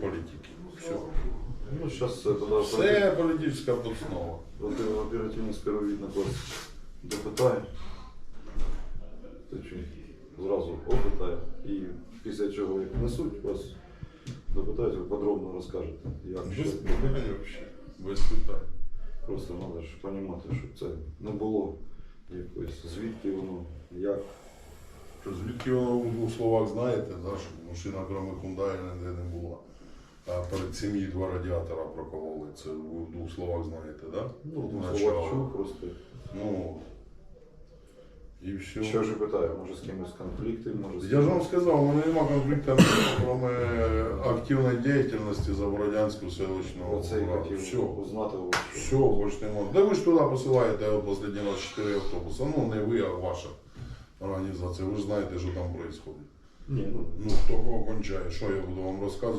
політики. Все. Ну, зараз це тоді Все політична основа. оперативно оперативний співробітник вас допитає. Та чи зразу опитає. І після чого як несуть, вас допитають, ви подробно розкажете, як Без питань взагалі. Без питань. Просто треба ж розуміти, щоб це не було якоїсь, звідки воно, як. Що, Звідки воно в двох словах знаєте, да, що машина кроме Hyundai ніде не була. Сім'ї два радіатора прокололи. Це в двох словах знаєте, да? Ну, ну Начало. слова чув просто. Ну, і все. Що ж я питаю, може з кимось конфлікти, може з Я ж вам кимось- сказав, у мене нема конфлікту, кроме активної діяльності за Бородянську селищного. Оце і хотів Все. узнати у вас. Все, больше не можна. Да ви ж туди посилаєте раз 4 автобуси. Ну, не ви, а ваша організація. Ви ж знаєте, що там відбувається. Ні, ну Ну, хто кого кончає, що я буду вам розказувати?